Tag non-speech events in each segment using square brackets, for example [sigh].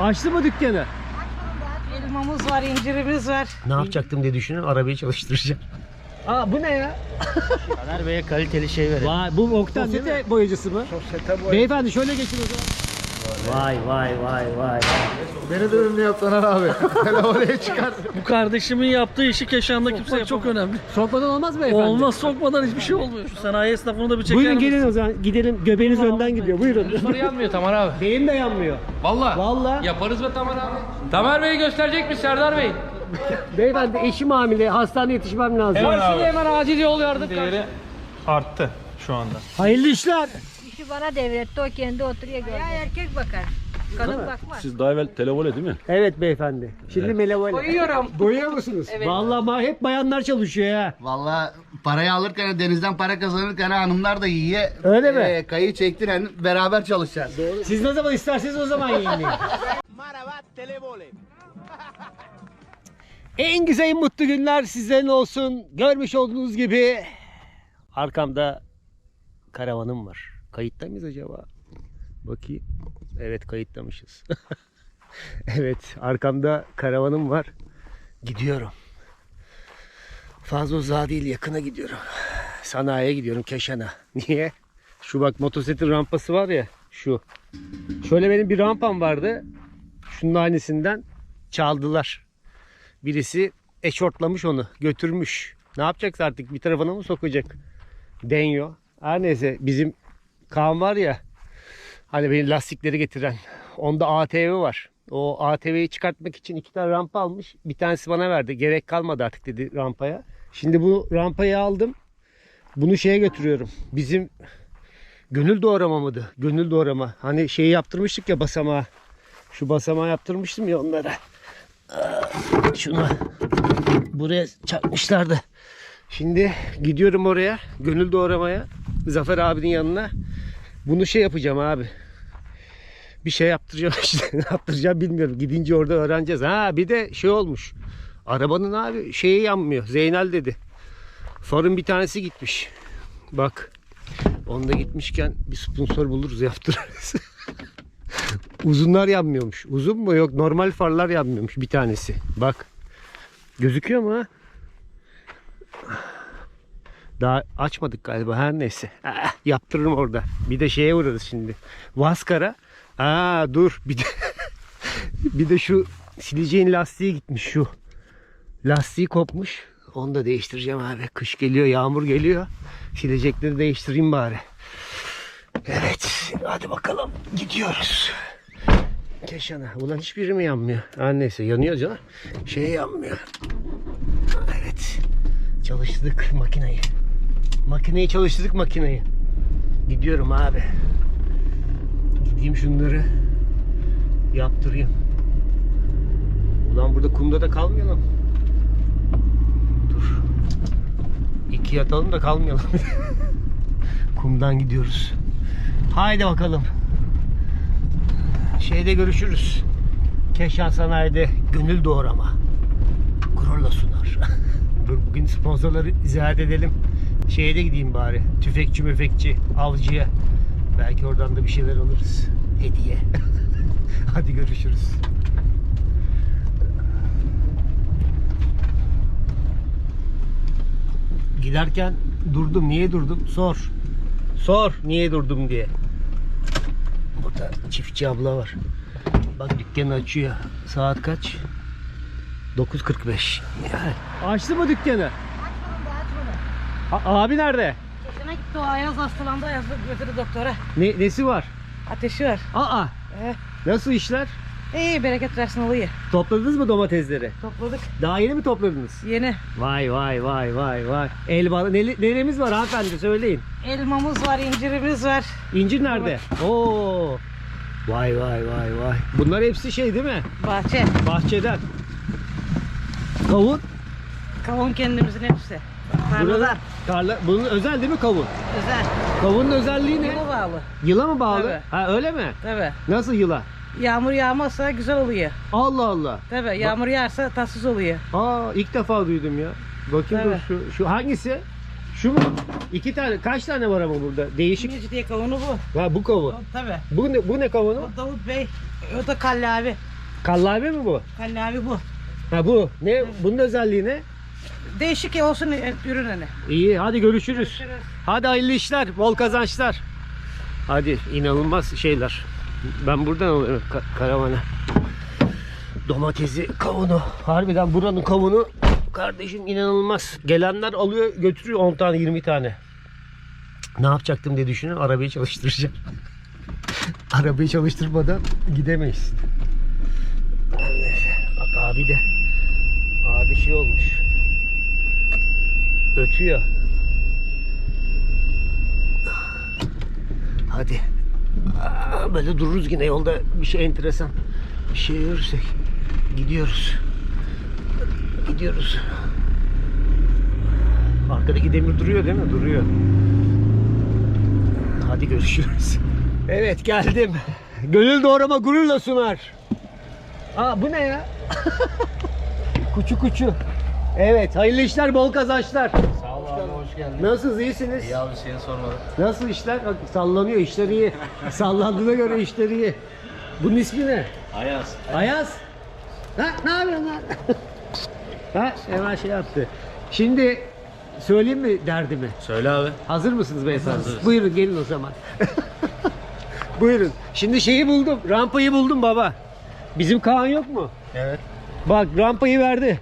Açtı mı dükkanı? Elmamız var, incirimiz var. Ne yapacaktım diye düşünüyorum. Arabayı çalıştıracağım. Aa bu ne ya? Caner Bey'e kaliteli şey verin. Vay bu Oktan Sosyete boyacısı mı? Beyefendi şöyle geçin o zaman. Vay vay vay vay. Beni de ünlü yap Taner abi. [laughs] Hele oraya çıkar. Bu kardeşimin yaptığı işi Keşan'da kimse çok önemli. Sokmadan olmaz mı beyefendi? Olmaz sokmadan hiçbir şey olmuyor. Şu sanayi esnafını da bir çeker Buyurun misin? gelin o zaman gidelim. Göbeğiniz önden gidiyor. Buyurun. Soru yanmıyor Tamer abi. Beyin de yanmıyor. Valla. Valla. Yaparız be Tamer abi. Tamer Bey'i gösterecek mi Serdar Bey? [laughs] Beyefendi eşim hamile. Hastaneye yetişmem lazım. Hemen hemen acil yol yardım. arttı şu anda. Hayırlı işler. İşi bana devretti o kendi oturuyor gördü. Ya erkek bakar. Kadın bakmaz. Siz daha evvel televole değil mi? Evet beyefendi. Şimdi melevole. Boyuyorum. Boyuyor [laughs] musunuz? Vallahi ma- hep bayanlar çalışıyor ya. Valla parayı alırken denizden para kazanırken hanımlar da yiye. Öyle mi? e, kayı çektiren beraber çalışacağız. Siz ne zaman isterseniz o zaman yiyin. [laughs] [laughs] en güzel en mutlu günler sizlerin olsun. Görmüş olduğunuz gibi arkamda karavanım var. Kayıtta mıyız acaba? Bakayım. Evet kayıttamışız. [laughs] evet arkamda karavanım var. Gidiyorum. Fazla uzağa değil yakına gidiyorum. Sanayiye gidiyorum Keşan'a. Niye? Şu bak motosikletin rampası var ya şu. Şöyle benim bir rampam vardı. Şunun aynısından çaldılar. Birisi eşortlamış onu götürmüş. Ne yapacaksa artık bir tarafına mı sokacak? Deniyor. Her neyse bizim Kaan var ya hani benim lastikleri getiren. Onda ATV var. O ATV'yi çıkartmak için iki tane rampa almış. Bir tanesi bana verdi. Gerek kalmadı artık dedi rampaya. Şimdi bu rampayı aldım. Bunu şeye götürüyorum. Bizim gönül doğrama mıydı? Gönül doğrama. Hani şeyi yaptırmıştık ya basamağı. Şu basamağı yaptırmıştım ya onlara. Şunu buraya çakmışlardı. Şimdi gidiyorum oraya. Gönül doğramaya. Zafer abinin yanına. Bunu şey yapacağım abi. Bir şey yaptıracağım [laughs] işte. ne yaptıracağım bilmiyorum. Gidince orada öğreneceğiz. Ha bir de şey olmuş. Arabanın abi şeyi yanmıyor. Zeynel dedi. Farın bir tanesi gitmiş. Bak. Onda gitmişken bir sponsor buluruz yaptırırız. [laughs] Uzunlar yanmıyormuş. Uzun mu? Yok normal farlar yanmıyormuş bir tanesi. Bak. Gözüküyor mu ha? Daha açmadık galiba her neyse. Ah, yaptırırım orada. Bir de şeye uğrarız şimdi. Vaskara. Aa dur bir de [laughs] bir de şu sileceğin lastiği gitmiş şu. Lastiği kopmuş. Onu da değiştireceğim abi. Kış geliyor, yağmur geliyor. Silecekleri değiştireyim bari. Evet, hadi bakalım. Gidiyoruz. Keşana. Ulan hiçbiri mi yanmıyor? Ha neyse yanıyor canım. Şey yanmıyor. Evet. Çalıştırdık makineyi. Makineyi çalıştırdık makineyi. Gidiyorum abi. Gideyim şunları yaptırayım. Ulan burada kumda da kalmayalım. Dur. İki yatalım da kalmayalım. [laughs] Kumdan gidiyoruz. Haydi bakalım. Şeyde görüşürüz. Keşan Sanayi'de gönül doğrama. Gururla sunar. [laughs] Bugün sponsorları ziyaret edelim. Şeye de gideyim bari. Tüfekçi müfekçi, avcıya. Belki oradan da bir şeyler alırız. Hediye. [laughs] Hadi görüşürüz. Giderken durdum. Niye durdum? Sor. Sor niye durdum diye. Burada çiftçi abla var. Bak dükkanı açıyor. Saat kaç? 9.45. Yani. Açtı mı dükkanı? A- abi nerede? Geçene gitti o Ayaz hastalandı. Ayaz götürdü doktora. Ne, nesi var? Ateşi var. Aa. Eh. Nasıl işler? İyi bereket versin olayı. Topladınız mı domatesleri? Topladık. Daha yeni mi topladınız? Yeni. Vay vay vay vay vay. Elmalı ne, neremiz var hanımefendi söyleyin. Elmamız var, incirimiz var. İncir nerede? Oo. Vay vay vay vay. Bunlar hepsi şey değil mi? Bahçe. Bahçeden. Kavun. Kavun kendimizin hepsi. Tarladan. Tarla, bunun özel değil mi kavun? Özel. Kavunun özelliği ne? Yıla bağlı. Yıla mı bağlı? Tabii. Ha öyle mi? Tabii. Nasıl yıla? Yağmur yağmazsa güzel oluyor. Allah Allah. Tabii. Yağmur yağarsa tatsız oluyor. Aa ilk defa duydum ya. Bakayım dur Evet. şu, şu hangisi? Şu mu? İki tane. Kaç tane var ama burada? Değişik. Şimdi diye kavunu bu. Ha bu kavun. Tabii. Bu ne, bu ne kavunu? O Davut Bey. O da kallavi. Kallavi mi bu? Kallavi bu. Ha bu. Ne? Bunun özelliği ne? Değişik olsun e, ürün hani. İyi hadi görüşürüz. Hadi hayırlı işler, bol kazançlar. Hadi inanılmaz şeyler. Ben buradan alıyorum ka- karavana. Domatesi, kavunu. Harbiden buranın kavunu kardeşim inanılmaz. Gelenler alıyor götürüyor 10 tane 20 tane. Ne yapacaktım diye düşünüyorum. Arabayı çalıştıracağım. [laughs] Arabayı çalıştırmadan gidemeyiz. Bak abi de. Abi şey olmuş. Ötüyor. Hadi. Aa, Böyle dururuz yine yolda bir şey enteresan. Bir şey görürsek gidiyoruz. Gidiyoruz. Arkadaki demir duruyor değil mi? Duruyor. Hadi görüşürüz. Evet geldim. Gönül doğrama gururla sunar. Aa bu ne ya? [laughs] kuçu kuçu. Evet hayırlı işler bol kazançlar. Sağ ol abi hoş geldin. Nasılsınız iyisiniz? İyi abi seni sormalı. Nasıl işler? Bak, sallanıyor işler iyi. [laughs] Sallandığına göre işler iyi. Bunun ismi ne? Ayaz. Ayaz. Ha, ne yapıyorsun lan? [laughs] ha, hemen şey yaptı. Şimdi söyleyeyim mi derdimi? Söyle abi. Hazır mısınız beyefendi? Buyurun gelin o zaman. [laughs] Buyurun. Şimdi şeyi buldum. Rampayı buldum baba. Bizim Kaan yok mu? Evet. Bak rampayı verdi.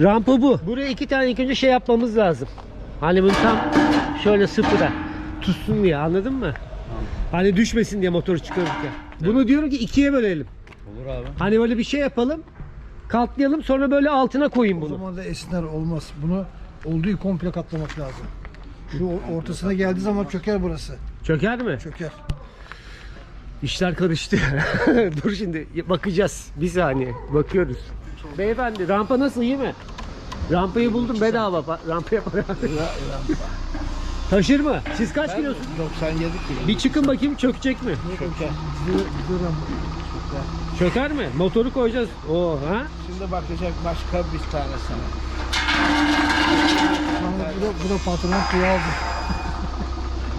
Rampa bu. Buraya iki tane ilk önce şey yapmamız lazım. Hani bunu tam şöyle sıfıra tutsun diye anladın mı? Hani düşmesin diye motoru çıkarırken. Bunu diyorum ki ikiye bölelim. Olur abi. Hani böyle bir şey yapalım. Katlayalım sonra böyle altına koyayım O bunu. zaman da esner olmaz. Bunu olduğu komple katlamak lazım. Şu or- ortasına geldiği zaman çöker burası. Çöker mi? Çöker. İşler karıştı. [laughs] Dur şimdi bakacağız. Bir saniye. Bakıyoruz. Beyefendi rampa nasıl iyi mi? Rampayı buldum bedava. Pa- Rampaya para Taşır mı? Siz kaç kilosunuz? 97 kilo. Bir çıkın bakayım çökecek mi? Çöker. Çöker mi? Motoru koyacağız. Oo ha? Şimdi bakacak başka bir tane sana. Bu da, bu da patronun kuyu aldı.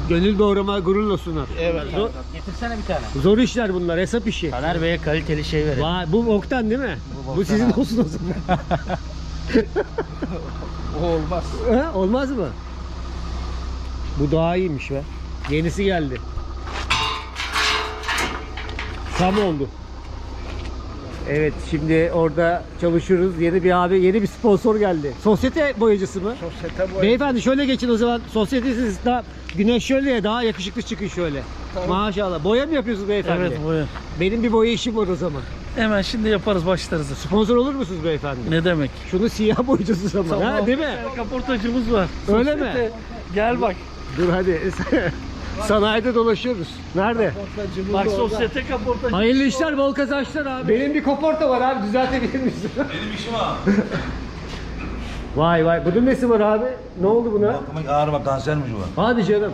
Gönül doğrama gururla sunar. Evet. Zor, Getirsene bir tane. zor işler bunlar. Hesap işi. Taner Bey'e kaliteli şey verin. Vay, bu Oktan değil mi? Bu, sizin olsun o zaman. [laughs] O olmaz. Ha, olmaz mı? Bu daha iyiymiş be. Yenisi geldi. Tam oldu. Evet şimdi orada çalışıyoruz. Yeni bir abi, yeni bir sponsor geldi. Sosyete boyacısı mı? Sosyete boy. Beyefendi şöyle geçin o zaman. Sosyetesiz daha güneş şöyle ya daha yakışıklı çıkın şöyle. Maşallah. Boya mı yapıyorsunuz beyefendi? Evet buyur. Benim bir boya işim var o zaman. Hemen şimdi yaparız başlarız. Sponsor olur musunuz beyefendi? Ne demek? Şunu siyah boyayacağız o zaman. Ha, değil mi? Kaportacımız var. Öyle mi? Gel bak. Dur hadi. [laughs] Sanayide dolaşıyoruz. Nerede? Bak sosyete kaportacı. Hayırlı işler, bol kazançlar abi. Benim bir kaporta var abi, düzeltebilir misin? Benim işim abi. [laughs] vay vay, bunun nesi var abi? Ne oldu buna? Ağır bak kansermiş bu. Hadi canım.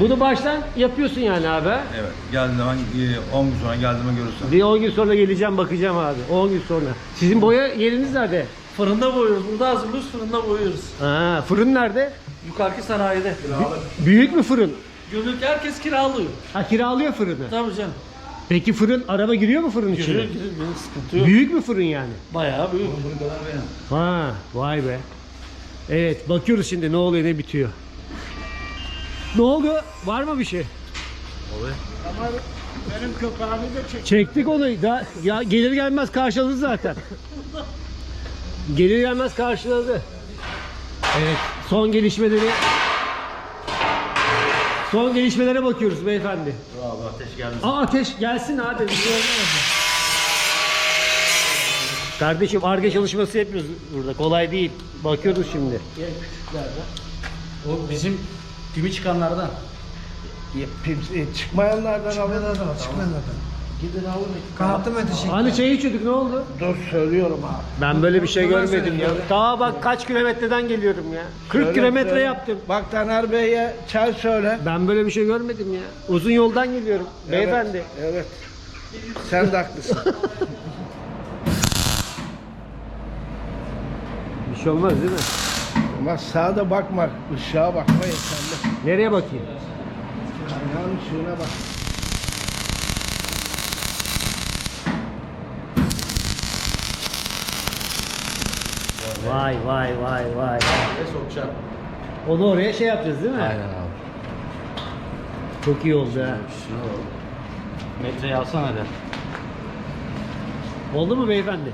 Bunu baştan yapıyorsun yani abi. Evet. Geldiğinde ben 10 gün sonra geldiğime görürsün. Bir 10 gün sonra geleceğim bakacağım abi. 10 gün sonra. Sizin boya yeriniz nerede? Fırında boyuyoruz. Burada hazırlıyoruz fırında boyuyoruz. Ha, fırın nerede? Yukarıki sanayide. Büyük mü fırın? Gönül herkes kiralıyor. Ha kiralıyor fırını. Tabii canım. Peki fırın, araba giriyor mu fırın içine? Giriyor giriyor. giriyor, Sıkıntı yok. Büyük mü fırın yani? Bayağı büyük. Ha, vay be. Evet, bakıyoruz şimdi ne oluyor ne bitiyor. Ne oldu? Var mı bir şey? Benim köpeğimi de çek. Çektik onu. Da, ya gelir gelmez karşıladı zaten. gelir gelmez karşıladı. Evet, son gelişmeleri Son gelişmelere bakıyoruz beyefendi. Bravo ateş geldi. Aa ateş gelsin abi. Bir şey olmaz. Kardeşim arge çalışması yapıyoruz burada. Kolay değil. Bakıyoruz şimdi. O bizim tümü çıkanlardan. Çıkmayanlardan alın. Çıkmayanlardan. Kanatlı menteşe. Hani çay içiyorduk ne oldu? Dur söylüyorum abi. Ben böyle bir şey görmedim ya. Daha bak kaç kilometreden geliyorum ya. 40 kilometre yaptım. Bak Taner Bey'e çay söyle. Ben böyle bir şey görmedim ya. Uzun yoldan geliyorum beyefendi. Evet. Sen de haklısın. Bir şey olmaz değil mi? Ama sağa da bakma. ışığa bakma yeterli. Nereye bakayım? Kaynağın ışığına bak. Vay vay vay vay. Ve sokacağım. Onu oraya şey yapacağız değil mi? Aynen abi. Çok iyi oldu ha. Metreyi alsana hadi. Oldu mu beyefendi?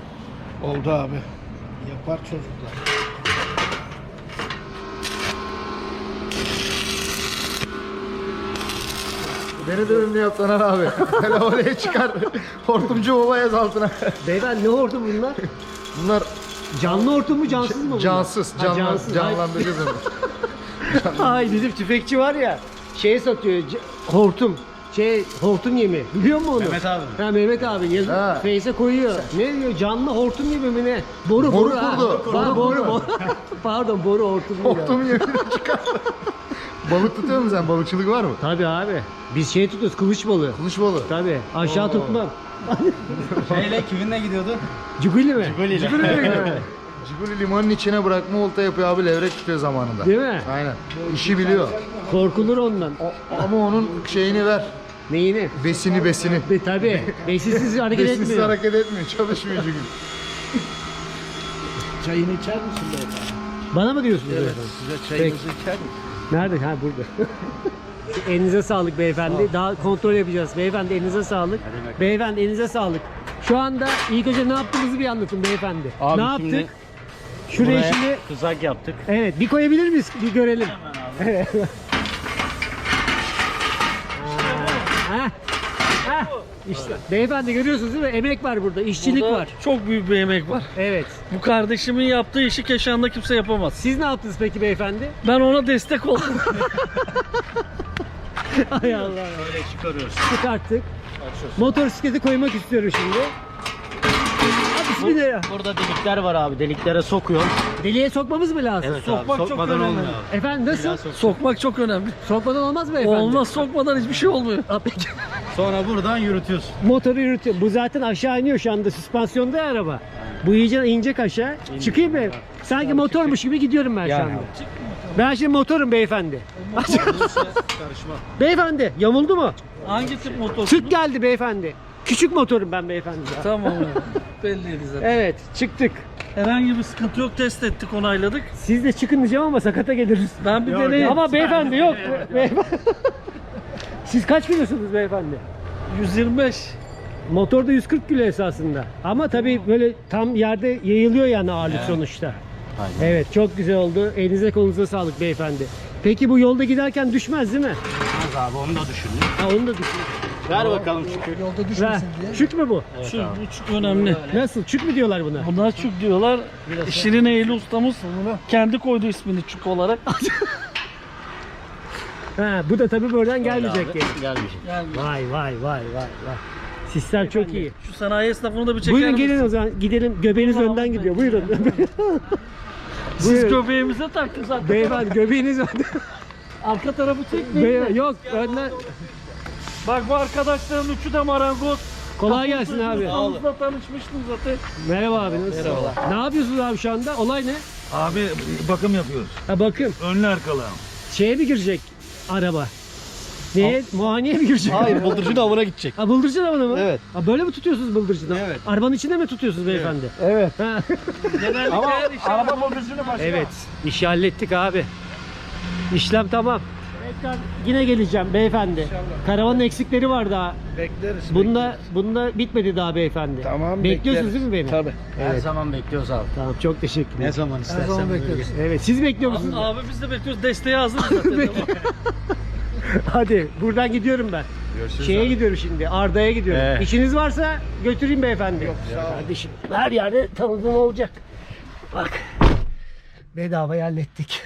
Oldu abi. Yapar çocuklar. Beni de ünlü yap Taner abi. [laughs] Televoleye çıkar. Hortumcu baba yaz altına. Beyefendi ne hortum bunlar? Bunlar Canlı hortum mu cansız mı bunlar? cansız. Ha, Canlan, cansız. Ay- canlandıracağız onu. [laughs] Ay bizim tüfekçi var ya şey satıyor c- hortum. Şey hortum yemi. Biliyor musun onu? Mehmet abi mi? Ha Mehmet abi yazı Ha. Face'e koyuyor. Ne diyor? Canlı hortum yemi mi ne? Boru Boru ha. kurdu. Boru, Boru boru, kurdu. [laughs] Pardon boru hortum ya. Hortum yerini çıkar. Balık tutuyor musun sen? Balıkçılık var mı? Tabii abi. Biz şey tutuyoruz kılıç balığı. Kılıç balığı. Tabii. Aşağı Oo. tutmam. Şeyle kiminle gidiyordu? Cuguli mi? Goliyle. Ciguli [laughs] limanın içine bırakma olta yapıyor abi levrek tutuyor zamanında. Değil mi? Aynen. İşi biliyor. Korkulur ondan. O- ama onun şeyini ver. Neyini? Besini besini. Be, tabii. Besisiz hareket etmiyor. hareket etmiyor. Çalışmıyor Ciguli. Çayını içer misin beyefendi? Bana mı diyorsunuz beyefendi? Size çayınızı içer misin? Nerede? Ha burada. [laughs] elinize sağlık beyefendi. Daha kontrol yapacağız. Beyefendi elinize sağlık. Beyefendi elinize sağlık. Şu anda ilk önce ne yaptığımızı bir anlatın beyefendi. Abi ne yaptık? şimdi Şuraya Buraya şimdi tuzak yaptık. evet bir koyabilir miyiz? Bir görelim. Evet. [laughs] İşte beyefendi görüyorsunuz değil mi? Emek var burada, işçilik Burada var. Çok büyük bir emek var. Evet. Bu kardeşimin yaptığı işi Keşan'da kimse yapamaz. Siz ne yaptınız peki beyefendi? Ben ona destek oldum. [laughs] Hay Allah. Böyle çıkarıyoruz. Çıkarttık. Motosikleti koymak istiyorum şimdi. Ha, Bismillah. Burada delikler var abi. Deliklere sokuyor. Deliğe sokmamız mı lazım? Evet Sokmak abi. çok Sokmadan önemli. olmuyor abi. Efendim nasıl? Sokmak çok önemli. Sokmadan olmaz mı efendim? Olmaz sokmadan hiçbir şey olmuyor. Ha, peki. [laughs] Sonra buradan yürütüyorsun. Motoru yürütüyor. Bu zaten aşağı iniyor şu anda. Süspansiyonda ya araba. Bu iyice inecek aşağı. Çıkayım mı? Sanki motormuş gibi gidiyorum ben şu Yani. anda. Ben şimdi motorum beyefendi. beyefendi yamuldu mu? Hangi tip motor? Süt geldi beyefendi. Küçük motorum ben beyefendi. Tamam. [laughs] Belliydi zaten. Evet çıktık. Herhangi bir sıkıntı yok. Test ettik, onayladık. Siz de çıkın diyeceğim ama sakata geliriz. Ben bir deneyim. Ama beyefendi yok. Beyefendi. [laughs] Siz kaç kilosunuz beyefendi? 125. Motor da 140 kilo esasında. Ama tabii böyle tam yerde yayılıyor yani ağırlık sonuçta. Aynen. Evet çok güzel oldu. Elinize kolunuza sağlık beyefendi. Peki bu yolda giderken düşmez değil mi? Az abi onu da düşündüm. Ha onu da düşün. Ver bakalım şükür. Yolda Ver. düşmesin diye. Çük mü bu? Evet Şu, abi. çok önemli. Nasıl? Çük mü diyorlar buna? Buna çük diyorlar. Şirin Eylül ustamız kendi koydu ismini çük olarak. [laughs] Ha, bu da tabii buradan gelmeyecek abi, yani. Gelmeyecek. Vay vay vay vay vay. Sistem çok iyi. şu sanayi esnafını da bir çeker Buyurun misin? gelin o zaman gidelim. Göbeğiniz Tamam, önden gidiyor. Buyurun. [laughs] Siz Buyurun. göbeğimize taktınız arka, Beyefendi göbeğiniz önden. arka tarafı çekmeyin. Bey- Yok önden. Bak bu arkadaşların üçü de marangoz. Kolay gelsin abi. Ustamızla tanışmıştım zaten. Merhaba abi nasılsın? Merhabalar. Ne yapıyorsunuz abi şu anda? Olay ne? Abi bakım yapıyoruz. Ha bakın Önlü arkalı. şeye mi girecek araba? Neye? Muayeneye mi girecek? Hayır bıldırcın avına gidecek. Ha bıldırcın avını mı? Evet. Ha böyle mi tutuyorsunuz bıldırcını? Evet. Arabanın içinde mi tutuyorsunuz beyefendi? Evet. Ha. [laughs] Genellikle Ama her araba motorcunu başka. evet. işi hallettik abi. İşlem tamam. Tekrar yine geleceğim beyefendi. Karavanın eksikleri var daha. Bekleriz. Bunda bunda bitmedi daha beyefendi. Tamam, Bekliyorsunuz bekleriz. değil mi beni? Tabii. Her zaman bekliyoruz abi. Tamam çok teşekkür ederim. Ne zaman Her istersen. gel. Evet siz bekliyor musunuz? Abi biz de bekliyoruz. Desteğe hazırız zaten. [laughs] [laughs] Hadi buradan gidiyorum ben. Şeye gidiyorum şimdi. Arda'ya gidiyorum. Ee. İşiniz varsa götüreyim beyefendi. Yok Kardeşim her yerde tanıdığın olacak. Bak. Bedava hallettik.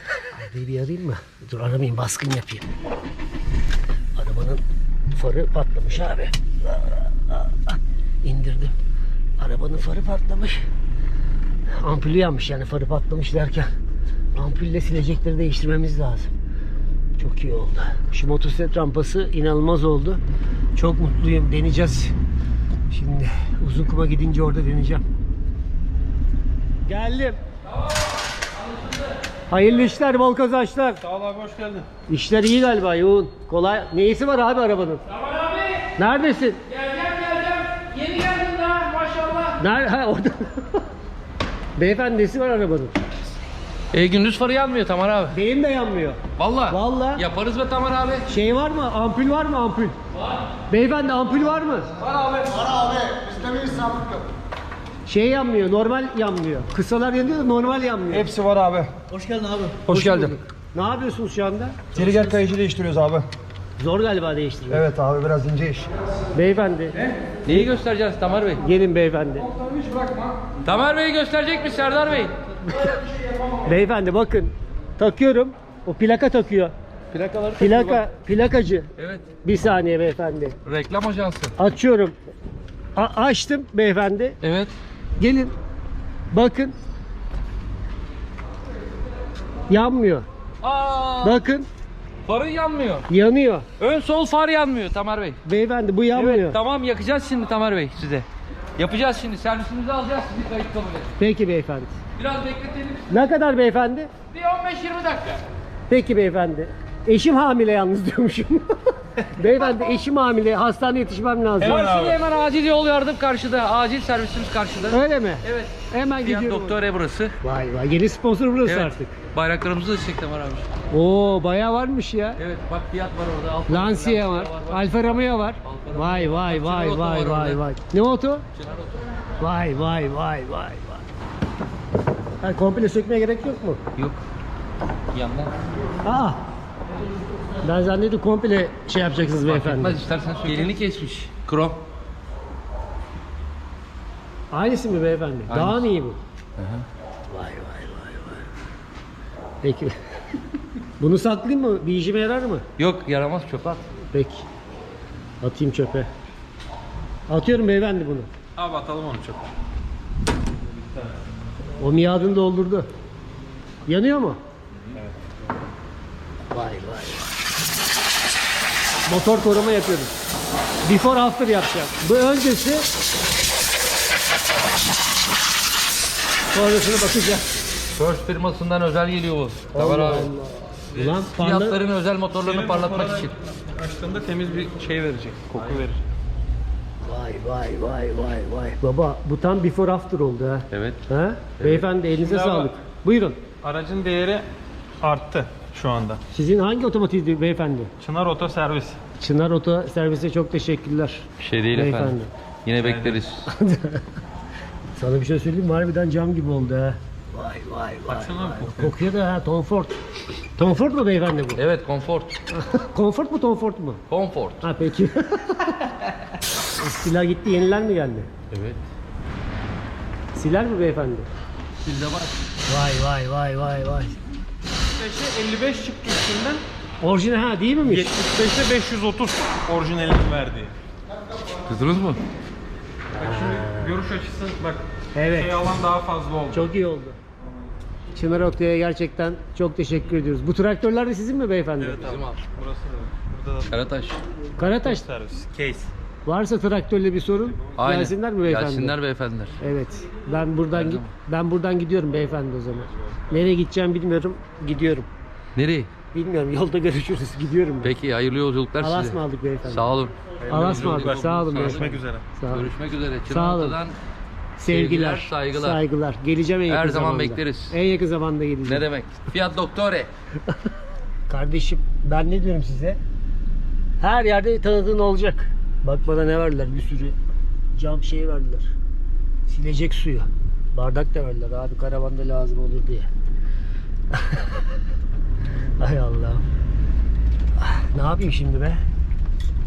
Arda'yı bir arayayım mı? Dur aramayayım baskın yapayım. Arabanın farı patlamış abi. İndirdim. Arabanın farı patlamış. Ampulü yanmış yani farı patlamış derken. Ampulle silecekleri değiştirmemiz lazım. Çok iyi oldu. Şu motosiklet rampası inanılmaz oldu. Çok mutluyum. Deneyeceğiz. Şimdi uzun kuma gidince orada deneyeceğim. Geldim. Hayırlı işler, bol kazançlar. Sağ ol abi hoş geldin. İşler iyi galiba, yoğun. Kolay. Neyisi var abi arabanın? Tamam abi. Neredesin? Geleceğim geleceğim. Yeni geldin daha maşallah. Nerede? Ha orada. [laughs] Beyefendi nesi var arabanın? E, gündüz farı yanmıyor Tamar abi. Benim de yanmıyor. Valla. Vallahi. Yaparız be Tamar abi. Şey var mı? Ampul var mı ampul? Var. Beyefendi ampul var mı? Şey yanmıyor, normal yanmıyor. Kısalar yanıyor da normal yanmıyor. Hepsi var abi. Hoş geldin abi. Hoş geldin. Ne yapıyorsunuz şu anda? Trigger kayıcı değiştiriyoruz abi. Zor galiba değiştirmek. Evet abi biraz ince iş. Beyefendi, Neyi göstereceğiz Tamar Bey? gelin beyefendi. Tamar Bey'i gösterecek mi Serdar Bey? [laughs] Beyefendi bakın, takıyorum. O plaka takıyor. Plakaları Plaka, plakacı. Evet. Bir saniye beyefendi. Reklam ajansı. Açıyorum. A- açtım beyefendi. Evet. Gelin. Bakın. Yanmıyor. Aa, Bakın, farı yanmıyor. yanıyor. Ön sol far yanmıyor Tamar Bey. Beyefendi bu yanmıyor. Evet tamam yakacağız şimdi Tamer Bey size. Yapacağız şimdi servisimizi alacağız sizi kayıt kabul edin. Peki beyefendi. Biraz bekletelim. Ne kadar beyefendi? Bir 15-20 dakika. Peki beyefendi. Eşim hamile yalnız diyormuşum. [laughs] beyefendi eşim hamile. Hastaneye yetişmem lazım. Karşıda hemen acil yol yardım karşıda. Acil servisimiz karşıda. Öyle mi? Evet. Hemen Fiyat gidiyorum. Doktor E burası. Vay vay yeni sponsor burası Evet. artık. Bayraklarımızı da çiçek Tamer abi. Oo bayağı varmış ya. Evet bak fiyat var orada. Alfa Lancia var, Alfa Romeo var. Vay vay vay vay var vay orada. vay. Ne oto? Çınar Oto. Vay vay vay vay vay. Ha, komple sökmeye gerek yok mu? Yok. Yandan. Aa. Ben zannediyorum komple şey yapacaksınız beyefendi. Etmez istersen söyle. Elini kesmiş. Krom. Aynısı mı beyefendi? Daha mı iyi bu? Vay vay vay vay. Peki. Bunu saklayayım mı? Bir işime yarar mı? Yok yaramaz çöpe at. Peki. Atayım çöpe. Atıyorum beyefendi bunu. Abi atalım onu çok. O miadını doldurdu. Yanıyor mu? Vay vay vay. Motor koruma yapıyoruz. Before after yapacağım. Bu öncesi. Sonrasını bakacağız. First firmasından özel geliyor bu. Allah abi. Allah. Ulan panda... Fiyatların özel motorlarını parlatmak için. Açtığında temiz bir şey verecek. Koku verir. Vay vay vay vay vay. Baba bu tam before after oldu ha. Evet. Ha? Beyefendi elinize Şimdi sağlık. Buyurun. Aracın değeri arttı şu anda. Sizin hangi otomotivdi beyefendi? Çınar Oto Servis. Çınar Oto Servise çok teşekkürler. Bir şey değil Beyefendi. efendim. Yine bekleriz. [laughs] Sana bir şey söyleyeyim mi? Harbiden cam gibi oldu ha. Vay vay vay. Baksana vay. kokuyor. Kokuyor da ha Tom Ford. Tom Ford mu beyefendi bu? Evet konfort. [laughs] Comfort mu Tom Ford mu? Konfort. Ha peki. [laughs] Eskiler gitti yeniler mi geldi? Evet. Siler mi beyefendi? Sizde var. Vay vay vay vay vay. 75'e 55 çıktı üstünden. Orijinal ha değil miymiş? 75'e 530 orijinalinin verdiği. Kızdınız mı? Bak şimdi görüş açısı bak Evet. şey alan daha fazla oldu. Çok iyi oldu. Çınar Oto'ya gerçekten çok teşekkür ediyoruz. Bu traktörler de sizin mi beyefendi? Bizim al. Burası da. Burada da Karataş. Karataş servis. Case. Varsa traktörle bir sorun Aynen. gelsinler mi beyefendi? Gelsinler beyefendiler. Evet. Ben buradan Her git ben buradan gidiyorum beyefendi o zaman. Nereye gideceğim bilmiyorum. Gidiyorum. Nereye? Bilmiyorum. Yolda görüşürüz. Gidiyorum ben. Peki hayırlı yolculuklar Allah'a size. ısmarladık beyefendi. Sağ olun. Allah'a ısmarladık. yolculuklar. Sağ olun Görüşmek üzere. Sağ olun. Görüşmek üzere. Sağ olun. Sevgiler, Sevgiler, saygılar. Saygılar. Geleceğim en Her yakın zaman zamanda. bekleriz. En yakın zamanda geleceğim. ne demek? Fiyat Doktore. [laughs] Kardeşim ben ne diyorum size? Her yerde tanıdığın olacak. Bak bana ne verdiler bir sürü cam şey verdiler. Silecek suyu. Bardak da verdiler abi karavanda lazım olur diye. [laughs] Hay Allah. Ne yapayım şimdi be?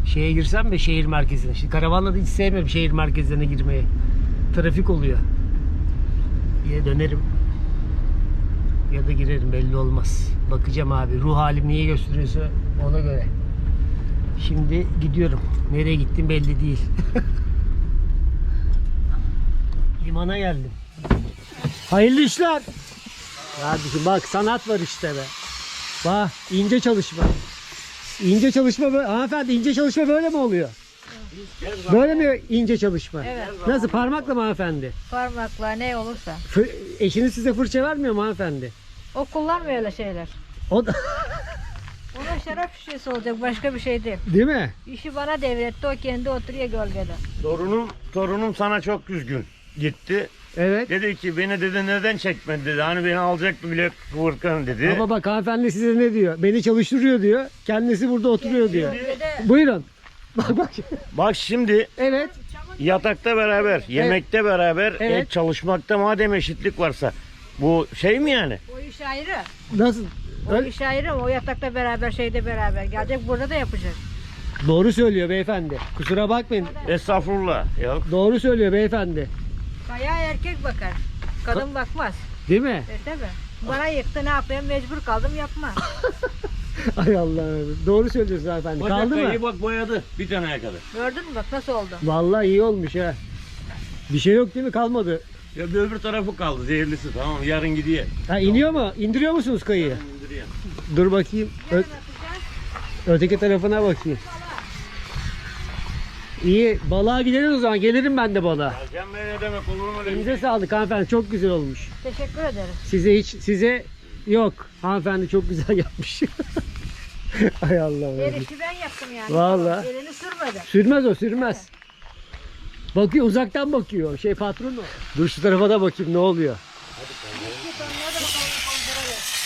Şeye girsem mi şehir merkezine? Şimdi karavanla da hiç sevmiyorum şehir merkezlerine girmeyi. Trafik oluyor. Ya dönerim ya da girerim belli olmaz. Bakacağım abi ruh halim niye gösteriyorsa ona göre. Şimdi gidiyorum. Nereye gittim belli değil. [laughs] Limana geldim. Hayırlı işler. Kardeşim bak sanat var işte be. Bak ince çalışma. İnce çalışma böyle. Hanımefendi ince çalışma böyle mi oluyor? Böyle mi ince çalışma? Evet. Nasıl parmakla mı hanımefendi? Parmakla ne olursa. Fır- eşiniz size fırça vermiyor mu hanımefendi? O kullanmıyor öyle şeyler. O da [laughs] şarap şişesi olacak başka bir şey değil. değil mi? İşi bana devretti o kendi oturuyor gölgede. Torunum, torunum sana çok üzgün. Gitti. Evet. Dedi ki beni dedi neden çekmedi dedi. Hani beni alacaktı bile kıvırtkan dedi. Ama bak hanımefendi size ne diyor? Beni çalıştırıyor diyor. Kendisi burada oturuyor diyor. Buyurun. Bak bak. Bak şimdi Evet. yatakta beraber, yemekte beraber, Evet. e, çalışmakta madem eşitlik varsa bu şey mi yani? O iş ayrı. Nasıl? O iş ayrı. O yatakta beraber şeyde beraber. Gelecek burada da yapacak. Doğru söylüyor beyefendi. Kusura bakmayın. Estağfurullah. Ya Doğru söylüyor beyefendi. Kaya erkek bakar. Kadın bakmaz. Değil mi? E tabi. Bana yıktı ne yapayım mecbur kaldım yapma. [laughs] Ay Allah'ım. Doğru söylüyorsun hanımefendi. Kaldı mı? bak boyadı bir taneye kadar. Gördün mü bak nasıl oldu. Vallahi iyi olmuş ha. Bir şey yok değil mi? Kalmadı. Ya bir öbür tarafı kaldı zehirlisi tamam yarın gidiyor. Ha iniyor mu? İndiriyor musunuz kayıyı? İndiriyor. Dur bakayım. Ö- öteki tarafına bakayım. İyi. Balığa gideriz o zaman. Gelirim ben de balığa. Hakem Bey ne demek olur mu? Elinize sağlık hanımefendi. Çok güzel olmuş. Teşekkür ederim. Size hiç size yok. Hanımefendi çok güzel [laughs] yapmış. Ay Allah'ım. El işi ben yaptım yani. Vallahi. Elini sürmedi. Sürmez o sürmez. Bakıyor uzaktan bakıyor. Şey patron o. Dur şu tarafa da bakayım ne oluyor.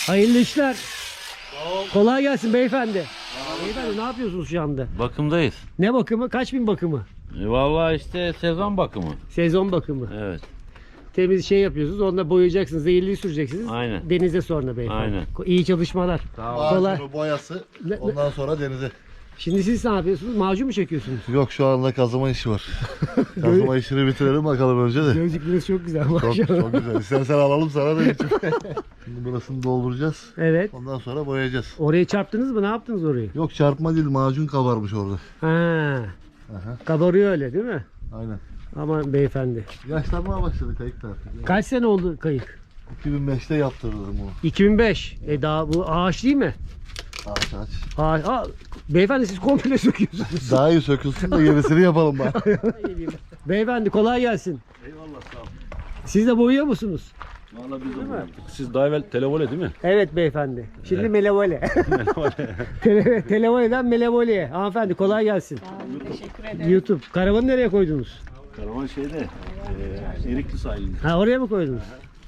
Hayırlı işler. Kolay gelsin beyefendi. Beyefendi ne yapıyorsunuz şu anda? Bakımdayız. Ne bakımı? Kaç bin bakımı? E, Vallahi işte sezon bakımı. Sezon bakımı. Evet. Temiz şey yapıyorsunuz. Onunla boyayacaksınız. Zehirliyi süreceksiniz. Aynen. Denize sonra beyefendi. Aynen. İyi çalışmalar. Kolay. Macunu, boyası. Ne- Ondan sonra denize. Şimdi siz ne yapıyorsunuz? Macun mu çekiyorsunuz? Yok şu anda kazıma işi var. [laughs] kazıma işini bitirelim bakalım önce de. Gözlükleriniz çok güzel Çok, maşallah. çok güzel. İstersen alalım sana da geçip. [laughs] Şimdi burasını dolduracağız. Evet. Ondan sonra boyayacağız. Orayı çarptınız mı? Ne yaptınız orayı? Yok çarpma değil macun kabarmış orada. Ha. Aha. Kabarıyor öyle değil mi? Aynen. Aman beyefendi. Yaşlanmaya başladı kayık da artık. Kaç sene oldu kayık? 2005'te yaptırdım bunu. 2005. E daha bu ağaç değil mi? Ağaç ağaç. Ağaç. Aa, beyefendi siz komple söküyorsunuz. Daha iyi sökülsün de yenisini yapalım bari. [laughs] beyefendi kolay gelsin. Eyvallah sağ ol. Siz de boyuyor musunuz? Vallahi biz de Siz daha evvel televole değil mi? Evet beyefendi. Şimdi melevole. [laughs] [laughs] Tele, televole'den melevole'ye. Hanımefendi kolay gelsin. Teşekkür ederim. YouTube. Karavanı nereye koydunuz? Karavan şeyde e, Erikli sahilinde. Ha oraya mı koydunuz?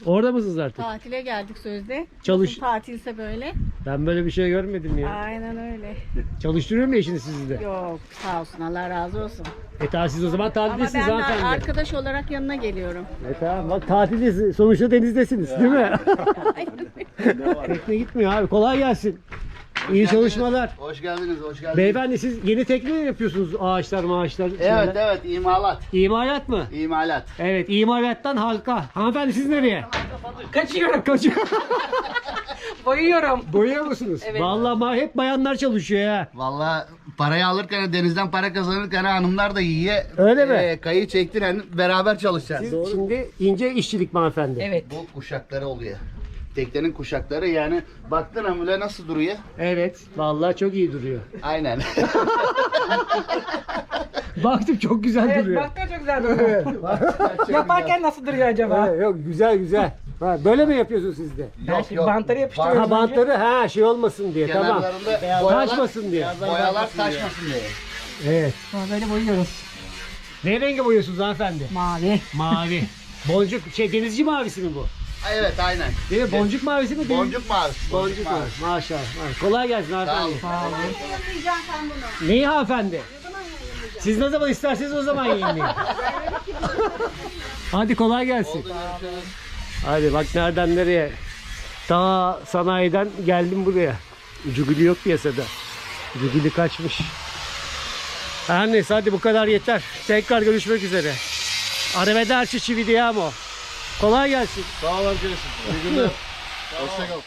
Orada mısınız artık? Tatile geldik sözde. Çalış. Nasıl tatilse böyle. Ben böyle bir şey görmedim ya. Aynen öyle. Çalıştırıyor mu eşiniz sizi de? Yok sağ olsun Allah razı olsun. E tamam siz o zaman Ama tatildesiniz ben de hanımefendi. arkadaş olarak yanına geliyorum. E tamam bak tatildesiniz. Sonuçta denizdesiniz değil mi? [laughs] Tekne gitmiyor abi. Kolay gelsin. İyi çalışmalar. Hoş geldiniz, hoş geldiniz. Beyefendi siz yeni tekne mi yapıyorsunuz ağaçlar maaşlar? Evet evet imalat. İmalat mı? İmalat. Evet imalattan halka. Hanımefendi siz nereye? Kaçıyorum. Kaçıyor. [laughs] Boyuyorum. Boyuyor musunuz? Evet. Vallahi ma- hep bayanlar çalışıyor ya. Valla parayı alırken denizden para kazanırken hanımlar da yiye. Öyle mi? e, kayı çektiren beraber çalışacağız. Siz şimdi ince işçilik mi hanımefendi? Evet. Bu kuşakları oluyor. Teknenin kuşakları yani baktın amule nasıl duruyor? Evet. Vallahi çok iyi duruyor. Aynen. [laughs] Baktım çok güzel duruyor. Baktın çok güzel duruyor. Yaparken nasıl duruyor acaba? Evet, yok güzel güzel. Ha, böyle mi yapıyorsunuz siz de? yok yok. Bantları yapıştırıyorum. Ha bantları ha şey olmasın diye tamam. Kenarlarında boyalar, Taşmasın diye. boyalar taşmasın diye. Evet. Böyle boyuyoruz. Ne rengi boyuyorsunuz hanımefendi? Mavi. Mavi. Boncuk şey denizci mavisi mi bu? Evet aynen. Değil mi? Boncuk mavisi mi? Deniz- Boncuk mavisi. Boncuk mavi. Maşallah. maşallah. Kolay gelsin Sağ hanımefendi. olun. Neyi hanımefendi? Siz ne zaman isterseniz o zaman yiyin. Hadi kolay gelsin. Hadi bak nereden nereye. Ta sanayiden geldim buraya. Cuguli yok piyasada. Cuguli kaçmış. Her neyse hadi bu kadar yeter. Tekrar görüşmek üzere. Arrivederci ci vediamo. Kolay gelsin. Sağ ol arkadaşım. İyi günler. [laughs] Hoşçakal.